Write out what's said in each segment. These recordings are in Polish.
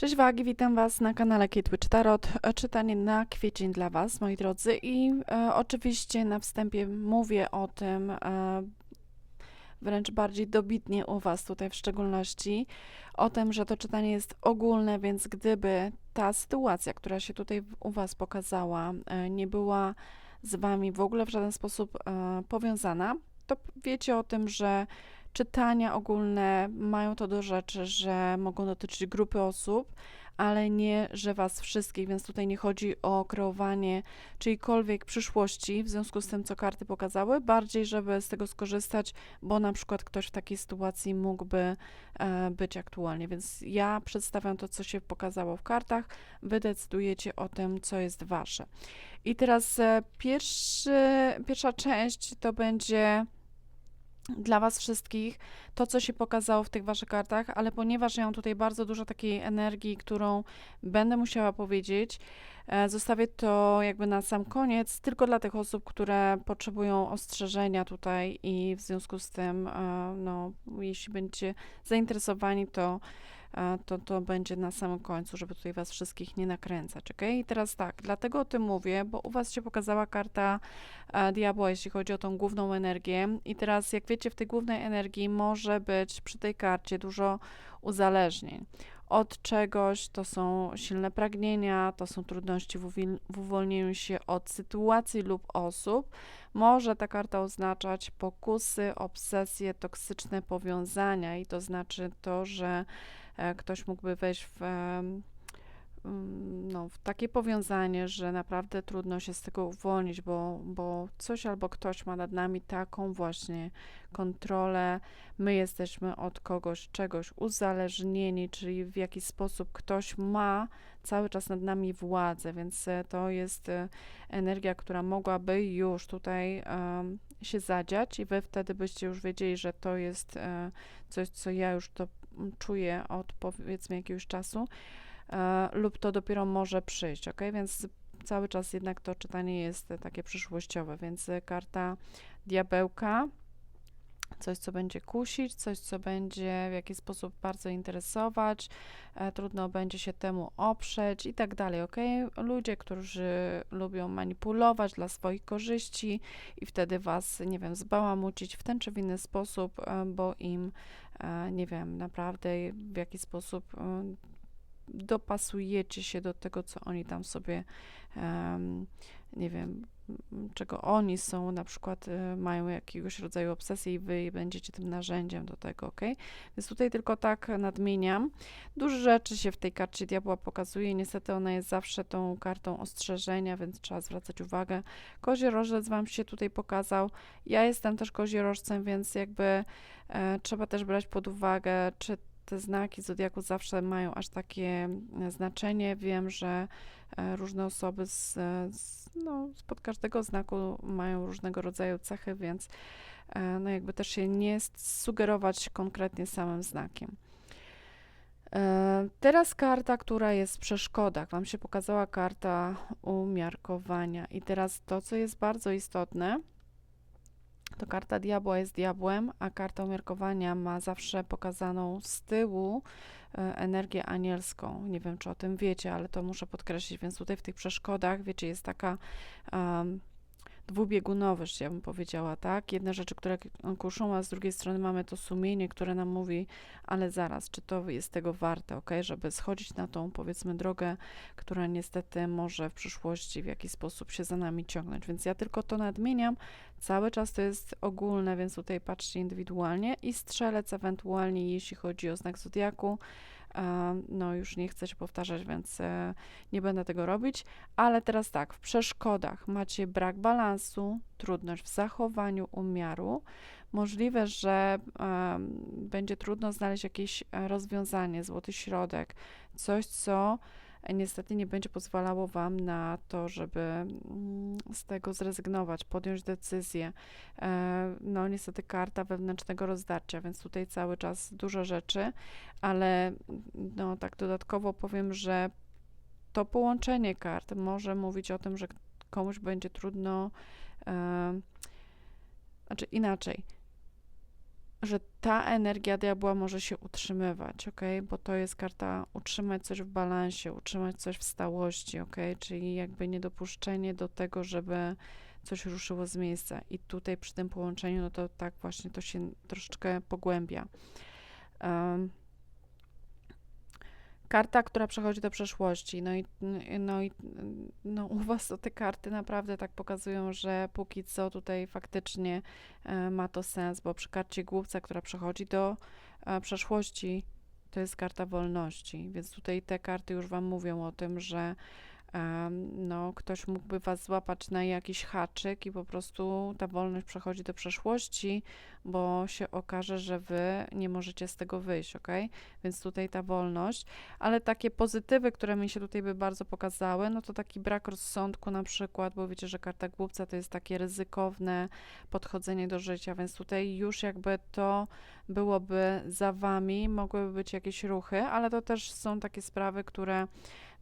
Cześć Wagi, witam Was na kanale Kate Witch Tarot. E, Czytanie na kwiecień dla Was, moi drodzy. I e, oczywiście na wstępie mówię o tym e, wręcz bardziej dobitnie u Was tutaj w szczególności, o tym, że to czytanie jest ogólne, więc gdyby ta sytuacja, która się tutaj u Was pokazała, e, nie była z Wami w ogóle w żaden sposób e, powiązana, to wiecie o tym, że czytania ogólne mają to do rzeczy, że mogą dotyczyć grupy osób, ale nie, że Was wszystkich, więc tutaj nie chodzi o kreowanie czyjkolwiek przyszłości w związku z tym, co karty pokazały, bardziej, żeby z tego skorzystać, bo na przykład ktoś w takiej sytuacji mógłby e, być aktualnie. Więc ja przedstawiam to, co się pokazało w kartach, Wy decydujecie o tym, co jest Wasze. I teraz e, pierwszy, pierwsza część to będzie dla Was wszystkich to, co się pokazało w tych Waszych kartach, ale ponieważ ja mam tutaj bardzo dużo takiej energii, którą będę musiała powiedzieć, e, zostawię to jakby na sam koniec, tylko dla tych osób, które potrzebują ostrzeżenia tutaj i w związku z tym, e, no, jeśli będziecie zainteresowani, to to, to będzie na samym końcu, żeby tutaj Was wszystkich nie nakręcać, ok? I teraz tak, dlatego o tym mówię, bo u Was się pokazała karta diabła, jeśli chodzi o tą główną energię. I teraz, jak wiecie, w tej głównej energii może być przy tej karcie dużo uzależnień. Od czegoś to są silne pragnienia, to są trudności w, w uwolnieniu się od sytuacji lub osób. Może ta karta oznaczać pokusy, obsesje, toksyczne powiązania, i to znaczy to, że ktoś mógłby wejść w. em, mm, no, takie powiązanie, że naprawdę trudno się z tego uwolnić, bo, bo coś albo ktoś ma nad nami taką właśnie kontrolę. My jesteśmy od kogoś, czegoś uzależnieni, czyli w jakiś sposób ktoś ma cały czas nad nami władzę, więc e, to jest e, energia, która mogłaby już tutaj em, się zadziać i wy wtedy byście już wiedzieli, że to jest e, coś, co ja już mm, czuję od powiedzmy jakiegoś czasu e, lub to dopiero może przyjść, ok? Więc cały czas jednak to czytanie jest takie przyszłościowe, więc karta diabełka, coś, co będzie kusić, coś, co będzie w jakiś sposób bardzo interesować, e, trudno będzie się temu oprzeć i tak dalej, ok? Ludzie, którzy lubią manipulować dla swoich korzyści i wtedy was, nie wiem, zbałamucić w ten czy w inny sposób, e, bo im, nie wiem, naprawdę w jakiś sposób e, dopasujecie się do tego, co oni tam sobie, em, nie wiem, czego oni są, na przykład y, mają jakiegoś rodzaju obsesję i wy będziecie tym narzędziem do tego, ok? Więc tutaj tylko tak nadmieniam. Dużo rzeczy się w tej karcie diabła pokazuje, niestety ona jest zawsze tą kartą ostrzeżenia, więc trzeba zwracać uwagę. Koziorożec wam się tutaj pokazał. Ja jestem też koziorożcem, więc jakby e, trzeba też brać pod uwagę, czy te znaki zodiaku zawsze mają aż takie e, znaczenie. Wiem, że e, różne osoby z, e, z, no, spod każdego znaku mają różnego rodzaju cechy, więc no jakby też się nie sugerować konkretnie samym znakiem. Teraz karta, która jest w przeszkodach. Wam się pokazała karta umiarkowania. I teraz to, co jest bardzo istotne, to karta diabła jest diabłem, a karta umiarkowania ma zawsze pokazaną z tyłu e, energię anielską. Nie wiem, czy o tym wiecie, ale to muszę podkreślić. Więc tutaj w tych przeszkodach, wiecie, jest taka um, dwubiegunowość, ja bym powiedziała, tak? Jedne rzeczy, które kuszą, a z drugiej strony mamy to sumienie, które nam mówi, ale zaraz, czy to jest tego warte, ok? Żeby schodzić na tą, powiedzmy, drogę, która niestety może w przyszłości w jakiś sposób się za nami ciągnąć. Więc ja tylko to nadmieniam, Cały czas to jest ogólne, więc tutaj patrzcie indywidualnie i strzelec ewentualnie, jeśli chodzi o znak zodiaku. E, No, już nie chcę się powtarzać, więc e, nie będę tego robić. Ale teraz tak, w przeszkodach macie brak balansu, trudność w zachowaniu umiaru. Możliwe, że em, będzie trudno znaleźć jakieś e, rozwiązanie, złoty środek, coś, co e, niestety nie będzie pozwalało Wam na to, żeby mm, z tego zrezygnować, podjąć decyzję. E, No, niestety karta wewnętrznego rozdarcia, więc tutaj cały czas dużo rzeczy, ale no, tak dodatkowo powiem, że to połączenie kart może mówić o tym, że komuś będzie trudno, e, znaczy inaczej. Że ta energia diabła może się utrzymywać, ok? Bo to jest karta utrzymać coś w balansie, utrzymać coś w stałości, ok? Czyli jakby niedopuszczenie do tego, żeby coś ruszyło z miejsca. I tutaj przy tym połączeniu, no to tak właśnie to się troszeczkę pogłębia. Um, karta, która przechodzi do przeszłości. No i, no i no u Was te karty naprawdę tak pokazują, że póki co tutaj faktycznie e, ma to sens, bo przy karcie głupca, która przechodzi do e, przeszłości, to jest karta wolności, więc tutaj te karty już Wam mówią o tym, że no, ktoś mógłby was złapać na jakiś haczyk i po prostu ta wolność przechodzi do przeszłości, bo się okaże, że wy nie możecie z tego wyjść, ok? Więc tutaj ta wolność, ale takie pozytywy, które mi się tutaj by bardzo pokazały, no to taki brak rozsądku na przykład, bo wiecie, że karta głupca to jest takie ryzykowne podchodzenie do życia, więc tutaj już jakby to byłoby za wami, mogłyby być jakieś ruchy, ale to też są takie sprawy, które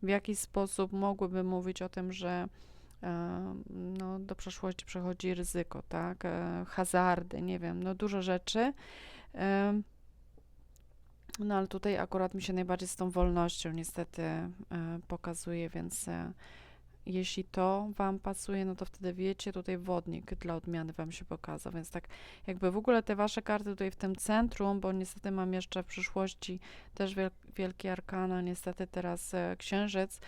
w jakiś sposób mogłyby mówić o tym, że e, no, do przeszłości przechodzi ryzyko, tak, e, hazardy, nie wiem, no dużo rzeczy. E, no ale tutaj akurat mi się najbardziej z tą wolnością niestety pokazuje, więc jeśli to Wam pasuje, no to wtedy wiecie, tutaj wodnik dla odmiany Wam się pokazał, więc tak jakby w ogóle te Wasze karty tutaj w tym centrum, bo niestety mam jeszcze w przyszłości też wiel wielkie arkana, niestety teraz e, księżyc,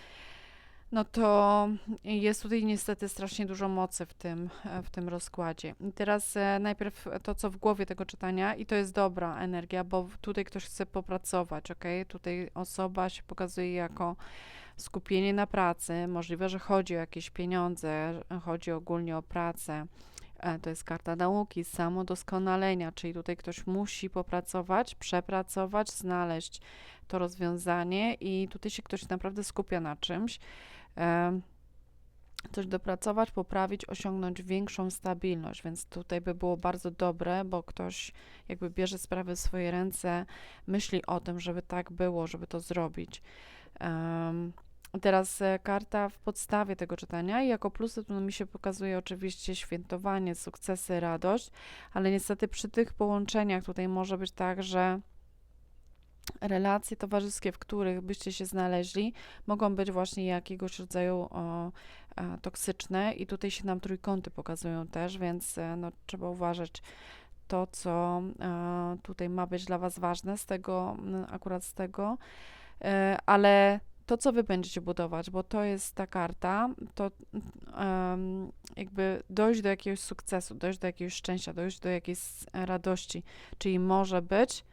no to jest tutaj niestety strasznie dużo mocy w tym, e, w tym rozkładzie. I teraz e, najpierw to, co w głowie tego czytania, i to jest dobra energia, bo tutaj ktoś chce popracować, ok? Tutaj osoba się pokazuje jako skupienie na pracy, możliwe, że chodzi o jakieś pieniądze, chodzi ogólnie o pracę. E, to jest karta nauki, samodoskonalenia, czyli tutaj ktoś musi popracować, przepracować, znaleźć to rozwiązanie i tutaj się ktoś naprawdę skupia na czymś. Coś dopracować, poprawić, osiągnąć większą stabilność, więc tutaj by było bardzo dobre, bo ktoś jakby bierze sprawy w swoje ręce, myśli o tym, żeby tak było, żeby to zrobić. Um, Teraz e, karta w podstawie tego czytania i jako plusy tu mi się pokazuje oczywiście świętowanie, sukcesy, radość, ale niestety przy tych połączeniach tutaj może być tak, że relacje towarzyskie, w których byście się znaleźli, mogą być właśnie jakiegoś rodzaju o, a, toksyczne i tutaj się nam trójkąty pokazują też, więc e, no, trzeba uważać to, co a, tutaj ma być dla Was ważne z tego, akurat z tego, e, ale to, co wy będziecie budować, bo to jest ta karta, to um, jakby dojść do jakiegoś sukcesu, dojść do jakiegoś szczęścia, dojść do jakiejś radości, czyli może być,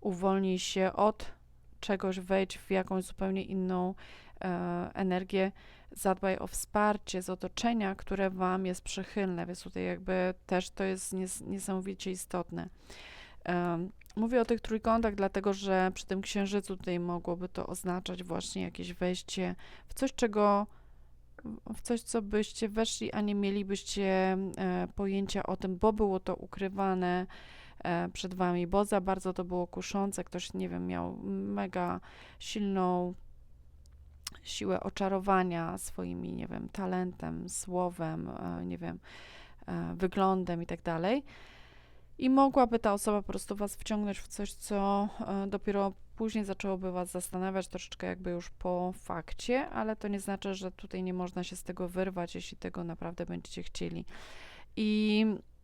uwolnij się od czegoś, wejdź w jakąś zupełnie inną e, energię, zadbaj o wsparcie z otoczenia, które wam jest przychylne, więc tutaj jakby też to jest nies niesamowicie istotne. Um, Mówię o tych trójkątach, dlatego że przy tym księżycu tutaj mogłoby to oznaczać właśnie jakieś wejście w coś, czego w coś, co byście weszli, a nie mielibyście e, pojęcia o tym, bo było to ukrywane e, przed wami, bo za bardzo to było kuszące. Ktoś, nie wiem, miał mega silną siłę oczarowania swoimi, nie wiem, talentem, słowem, e, nie wiem, e, wyglądem i tak dalej. I mogłaby ta osoba po prostu was wciągnąć w coś, co e, dopiero później zaczęłoby was zastanawiać, troszeczkę jakby już po fakcie, ale to nie znaczy, że tutaj nie można się z tego wyrwać, jeśli tego naprawdę będziecie chcieli. I e,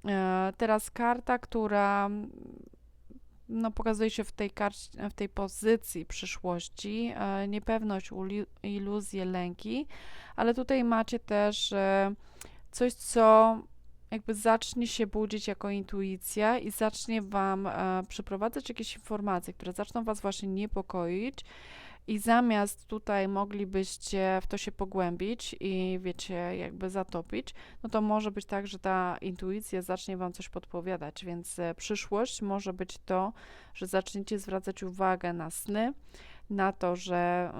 teraz karta, która no, pokazuje się w tej, karcie, w tej pozycji przyszłości, e, niepewność, iluzje, lęki, ale tutaj macie też coś, co jakby zacznie się budzić jako intuicja i zacznie Wam e, przeprowadzać jakieś informacje, które zaczną Was właśnie niepokoić. I zamiast tutaj moglibyście w to się pogłębić i wiecie, jakby zatopić, no to może być tak, że ta intuicja zacznie Wam coś podpowiadać, więc e, przyszłość może być to, że zaczniecie zwracać uwagę na sny, na to, że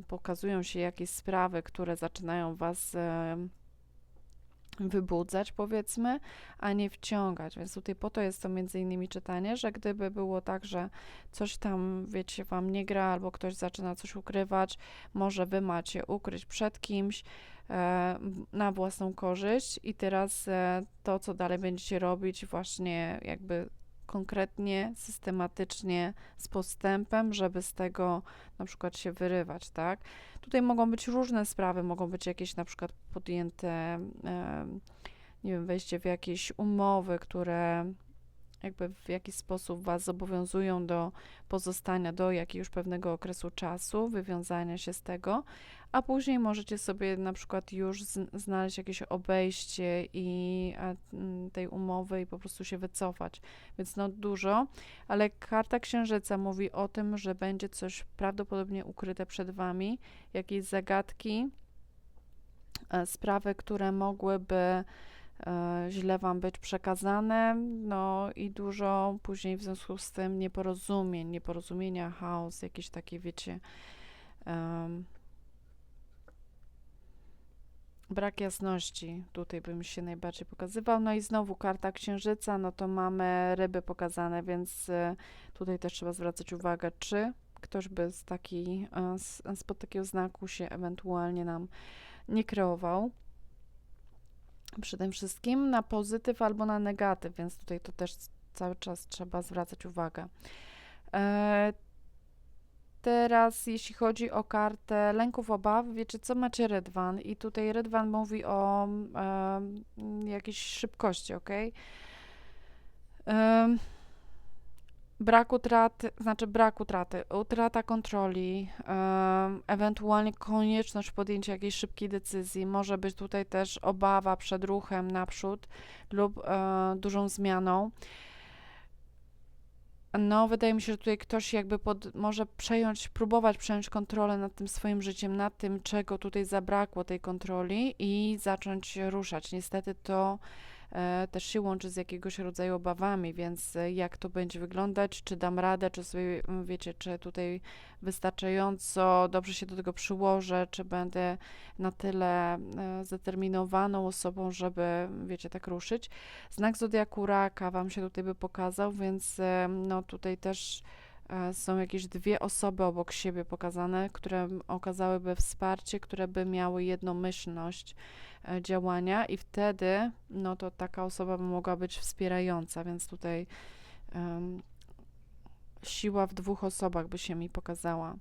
y, pokazują się jakieś sprawy, które zaczynają Was. Y, wybudzać, powiedzmy, a nie wciągać. Więc tutaj po to jest to między innymi czytanie, że gdyby było tak, że coś tam, wiecie, wam nie gra, albo ktoś zaczyna coś ukrywać, może wy macie ukryć przed kimś e, na własną korzyść i teraz e, to, co dalej będziecie robić, właśnie jakby konkretnie, systematycznie, z postępem, żeby z tego na przykład się wyrywać, tak? Tutaj mogą być różne sprawy, mogą być jakieś na przykład podjęte, nie wiem, wejście w jakieś umowy, które jakby w jakiś sposób Was zobowiązują do pozostania do jakiegoś pewnego okresu czasu, wywiązania się z tego, a później możecie sobie na przykład już znaleźć jakieś obejście i tej umowy i po prostu się wycofać. Więc no dużo, ale karta księżyca mówi o tym, że będzie coś prawdopodobnie ukryte przed Wami, jakieś zagadki, e, sprawy, które mogłyby źle Wam być przekazane, no i dużo później w związku z tym nieporozumień, nieporozumienia, chaos, jakieś takie, wiecie, um, brak jasności tutaj bym się najbardziej pokazywał. No i znowu karta księżyca, no to mamy ryby pokazane, więc e, tutaj też trzeba zwracać uwagę, czy ktoś by z takiej, e, spod takiego znaku się ewentualnie nam nie kreował przede wszystkim na pozytyw albo na negatyw, więc tutaj to też cały czas trzeba zwracać uwagę. E, teraz, jeśli chodzi o kartę lęków, obaw, wiecie co, macie Redwan i tutaj Redwan mówi o e, jakiejś szybkości, ok? E, Brak utraty, znaczy brak utraty, utrata kontroli, ewentualnie konieczność podjęcia jakiejś szybkiej decyzji, może być tutaj też obawa przed ruchem naprzód lub e, dużą zmianą. No, wydaje mi się, że tutaj ktoś jakby pod, może przejąć, próbować przejąć kontrolę nad tym swoim życiem, nad tym, czego tutaj zabrakło tej kontroli i zacząć ruszać. Niestety to też się łączy z jakiegoś rodzaju obawami, więc e, jak to będzie wyglądać, czy dam radę, czy sobie, wiecie, czy tutaj wystarczająco dobrze się do tego przyłożę, czy będę na tyle e, zdeterminowaną osobą, żeby, wiecie, tak ruszyć. Znak Zodiaku Raka Wam się tutaj by pokazał, więc no tutaj też są jakieś dwie osoby obok siebie pokazane, które okazałyby wsparcie, które by miały jednomyślność E, działania i wtedy no to taka osoba by mogła być wspierająca, więc tutaj um, siła w dwóch osobach by się mi pokazała.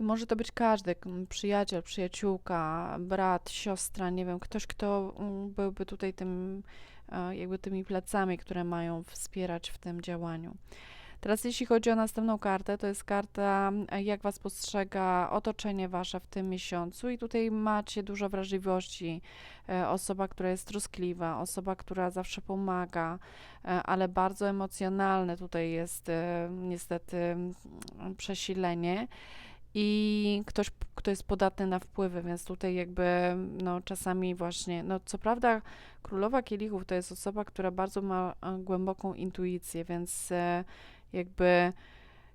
I może to być każdy, przyjaciel, przyjaciółka, brat, siostra, nie wiem, ktoś, kto byłby tutaj tym, e, jakby tymi plecami, które mają wspierać w tym działaniu. Teraz jeśli chodzi o następną kartę, to jest karta, e, jak Was postrzega otoczenie Wasze w tym miesiącu. I tutaj macie dużo wrażliwości, e, osoba, która jest troskliwa, osoba, która zawsze pomaga, e, ale bardzo emocjonalne tutaj jest niestety mm, przesilenie. I ktoś, kto jest podatny na wpływy, więc tutaj jakby no, czasami właśnie, no co prawda królowa kielichów to jest osoba, która bardzo ma głęboką intuicję, więc jakby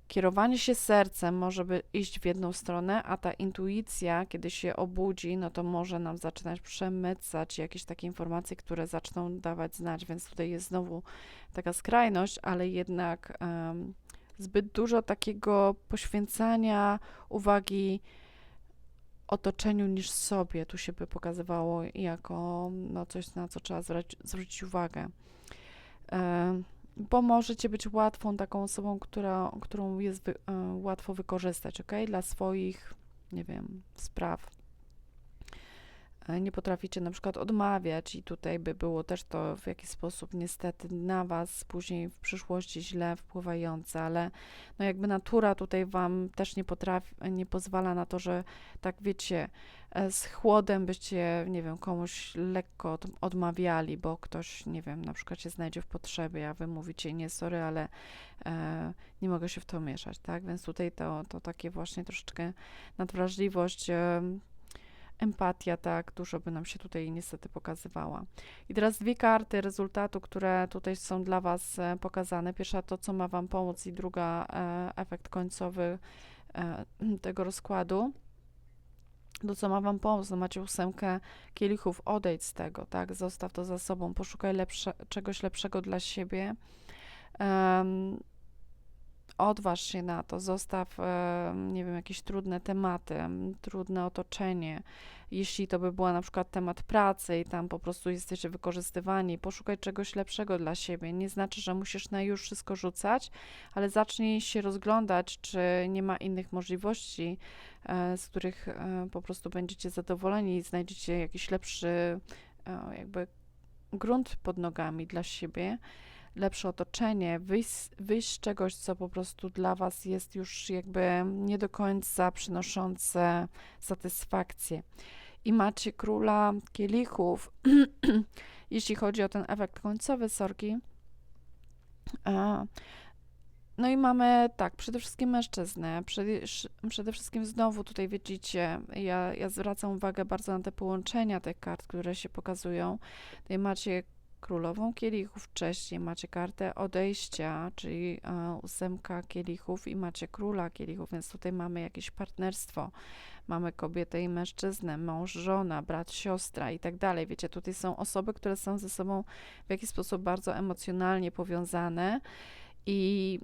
kierowanie się sercem może by iść w jedną stronę, a ta intuicja, kiedy się obudzi, no to może nam zaczynać przemycać jakieś takie informacje, które zaczną dawać znać, więc tutaj jest znowu taka skrajność, ale jednak um, zbyt dużo takiego poświęcania uwagi otoczeniu niż sobie. Tu się by pokazywało jako no, coś, na co trzeba zwrócić, uwagę. Um, bo możecie być łatwą taką osobą, która, którą jest wy, y, łatwo wykorzystać, ok? Dla swoich, nie wiem, spraw. E, nie potraficie na przykład odmawiać, i tutaj by było też to w jakiś sposób niestety na Was później w przyszłości źle wpływające, ale no jakby natura tutaj Wam też nie potrafi, nie pozwala na to, że tak wiecie, z chłodem byście, nie wiem, komuś lekko odmawiali, bo ktoś, nie wiem, na przykład się znajdzie w potrzebie, a Wy mówicie, nie, sorry, ale e, nie mogę się w to mieszać, tak? Więc tutaj to, to takie właśnie troszeczkę nadwrażliwość. E, empatia, tak, dużo by nam się tutaj niestety pokazywała. I teraz dwie karty rezultatu, które tutaj są dla Was e, pokazane. Pierwsza to, co ma Wam pomóc i druga e, efekt końcowy e, tego rozkładu. To, co ma Wam pomóc, no macie ósemkę kielichów, odejdź z tego, tak, zostaw to za sobą, poszukaj lepsze, czegoś lepszego dla siebie. Um, odważ się na to, zostaw, e, nie wiem, jakieś trudne tematy, trudne otoczenie. Jeśli to by była na przykład temat pracy i tam po prostu jesteście wykorzystywani, poszukaj czegoś lepszego dla siebie. Nie znaczy, że musisz na już wszystko rzucać, ale zacznij się rozglądać, czy nie ma innych możliwości, e, z których e, po prostu będziecie zadowoleni i znajdziecie jakiś lepszy, jakby grunt pod nogami dla siebie lepsze otoczenie, wyjść, wyjść z czegoś, co po prostu dla Was jest już jakby nie do końca przynoszące satysfakcję. I macie króla kielichów, jeśli chodzi o ten efekt końcowy sorki. No i mamy tak, przede wszystkim mężczyznę. Przede, przede wszystkim znowu tutaj widzicie, ja, ja zwracam uwagę bardzo na te połączenia tych kart, które się pokazują. Tutaj macie królową kielichów wcześniej, macie kartę odejścia, czyli e, ósemka kielichów i macie króla kielichów, więc tutaj mamy jakieś partnerstwo. Mamy kobietę i mężczyznę, mąż, żona, brat, siostra i tak dalej. Wiecie, tutaj są osoby, które są ze sobą w jakiś sposób bardzo emocjonalnie powiązane i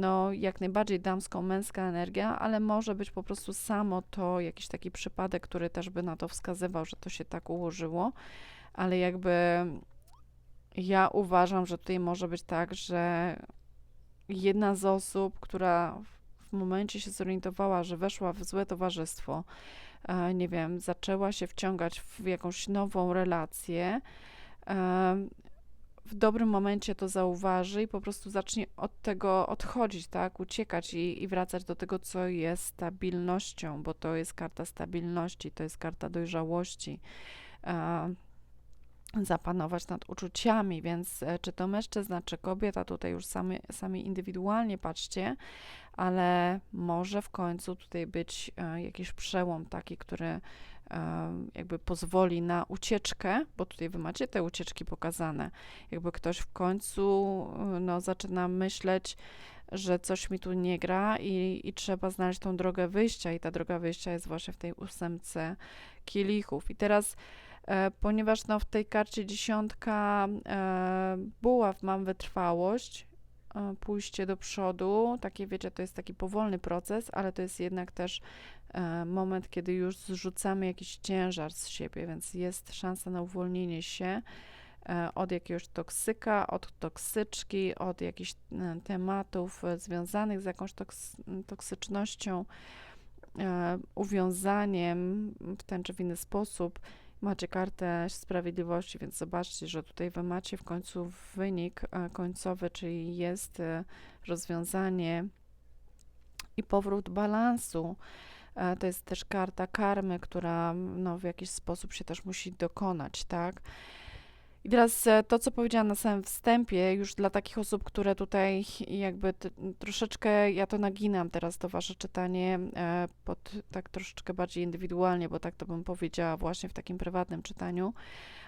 no, jak najbardziej damsko-męska energia, ale może być po prostu samo to jakiś taki przypadek, który też by na to wskazywał, że to się tak ułożyło, ale jakby ja uważam, że tutaj może być tak, że jedna z osób, która w momencie się zorientowała, że weszła w złe towarzystwo, e, nie wiem, zaczęła się wciągać w jakąś nową relację, e, w dobrym momencie to zauważy i po prostu zacznie od tego odchodzić, tak, uciekać i, i wracać do tego, co jest stabilnością, bo to jest karta stabilności, to jest karta dojrzałości. Zapanować nad uczuciami, więc e, czy to mężczyzna, czy kobieta, tutaj już sami, sami indywidualnie patrzcie, ale może w końcu tutaj być e, jakiś przełom taki, który e, jakby pozwoli na ucieczkę, bo tutaj wy macie te ucieczki pokazane. Jakby ktoś w końcu no, zaczyna myśleć, że coś mi tu nie gra i, i trzeba znaleźć tą drogę wyjścia i ta droga wyjścia jest właśnie w tej ósemce kielichów. I teraz ponieważ no, w tej karcie dziesiątka e, buław mam wytrwałość, e, pójście do przodu, takie wiecie, to jest taki powolny proces, ale to jest jednak też moment, kiedy już zrzucamy jakiś ciężar z siebie, więc jest szansa na uwolnienie się od jakiegoś toksyka, od toksyczki, od jakichś tematów związanych z jakąś toks toksycznością, uwiązaniem w ten czy w inny sposób Macie kartę sprawiedliwości, więc zobaczcie, że tutaj wy macie w końcu wynik e, końcowy, czyli jest e, rozwiązanie i powrót balansu. E, to jest też karta karmy, która no, w jakiś sposób się też musi dokonać, tak? I teraz e, to, co powiedziałam na samym wstępie, już dla takich osób, które tutaj jakby troszeczkę, ja to naginam teraz to wasze czytanie e, pod tak troszeczkę bardziej indywidualnie, bo tak to bym powiedziała właśnie w takim prywatnym czytaniu.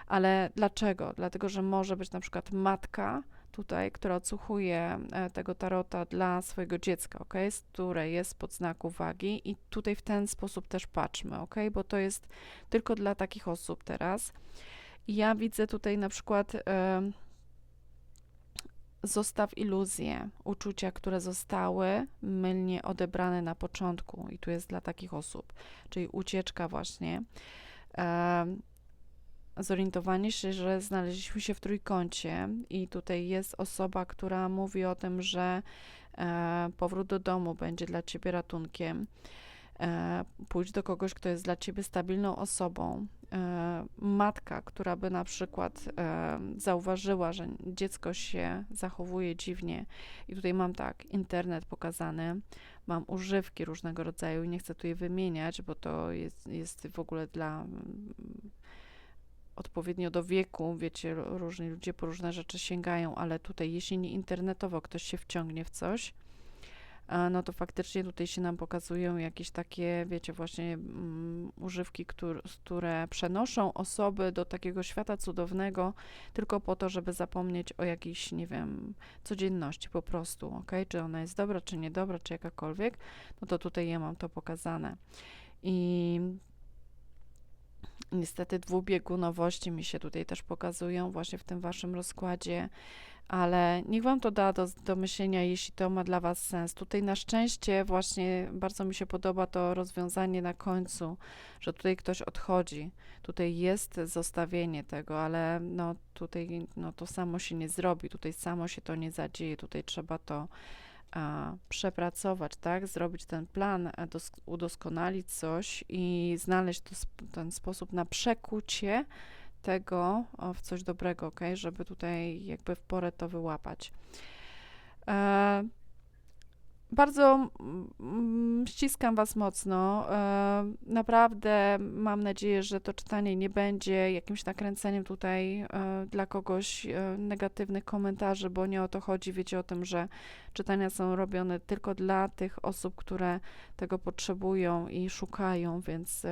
Ale dlaczego? Dlatego, że może być na przykład matka tutaj, która odsłuchuje e, tego tarota dla swojego dziecka, ok, z której jest pod znak uwagi i tutaj w ten sposób też patrzmy, ok, bo to jest tylko dla takich osób teraz. Ja widzę tutaj na przykład y, zostaw iluzje, uczucia, które zostały mylnie odebrane na początku, i tu jest dla takich osób, czyli ucieczka, właśnie. Y, zorientowanie się, że znaleźliśmy się w trójkącie, i tutaj jest osoba, która mówi o tym, że y, powrót do domu będzie dla ciebie ratunkiem. E, pójdź do kogoś, kto jest dla ciebie stabilną osobą. E, matka, która by na przykład e, zauważyła, że dziecko się zachowuje dziwnie, i tutaj mam tak, internet pokazany, mam używki różnego rodzaju, i nie chcę tu je wymieniać, bo to jest, jest w ogóle dla mm, odpowiednio do wieku, wiecie, różni ludzie po różne rzeczy sięgają, ale tutaj, jeśli nie internetowo ktoś się wciągnie w coś, no to faktycznie tutaj się nam pokazują jakieś takie, wiecie, właśnie um, używki, które, które przenoszą osoby do takiego świata cudownego tylko po to, żeby zapomnieć o jakiejś, nie wiem, codzienności po prostu, ok? Czy ona jest dobra, czy niedobra, czy jakakolwiek, no to tutaj ja mam to pokazane. I niestety dwubiegunowości mi się tutaj też pokazują właśnie w tym waszym rozkładzie ale niech Wam to da do, do myślenia, jeśli to ma dla Was sens. Tutaj na szczęście właśnie bardzo mi się podoba to rozwiązanie na końcu, że tutaj ktoś odchodzi. Tutaj jest zostawienie tego, ale no tutaj no, to samo się nie zrobi, tutaj samo się to nie zadzieje, tutaj trzeba to a, przepracować, tak? Zrobić ten plan, dos- udoskonalić coś i znaleźć to, ten sposób na przekucie tego w coś dobrego, ok? Żeby tutaj jakby w porę to wyłapać. E, bardzo mm, ściskam Was mocno. E, naprawdę mam nadzieję, że to czytanie nie będzie jakimś nakręceniem tutaj e, dla kogoś e, negatywnych komentarzy, bo nie o to chodzi. Wiecie o tym, że czytania są robione tylko dla tych osób, które tego potrzebują i szukają, więc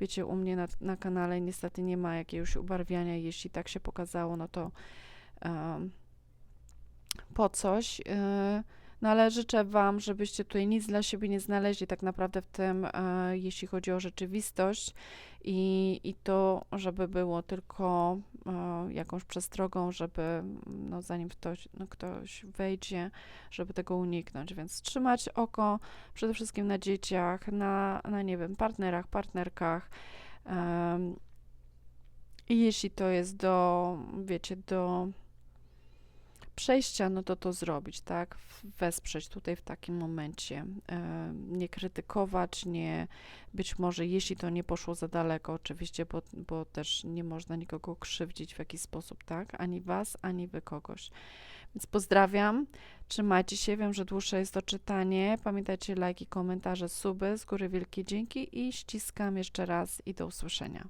wiecie, u mnie na, na kanale niestety nie ma jakiegoś ubarwiania. Jeśli tak się pokazało, no to po coś. e, no ale życzę Wam, żebyście tutaj nic dla siebie nie znaleźli tak naprawdę w tym, e, jeśli chodzi o rzeczywistość i, i to, żeby było tylko e, jakąś przestrogą, żeby no, zanim ktoś, no, ktoś wejdzie, żeby tego uniknąć. Więc trzymać oko przede wszystkim na dzieciach, na, na nie wiem, partnerach, partnerkach. em, I jeśli to jest do, wiecie, do przejścia, no to to zrobić, tak? Wesprzeć tutaj w takim momencie. E, Nie krytykować, nie być może, jeśli to nie poszło za daleko, oczywiście, bo, bo też nie można nikogo krzywdzić w jakiś sposób, tak? Ani was, ani wy kogoś. Więc pozdrawiam, trzymajcie się, wiem, że dłuższe jest to czytanie. Pamiętajcie lajki, komentarze, suby, z góry wielkie dzięki i ściskam jeszcze raz i do usłyszenia.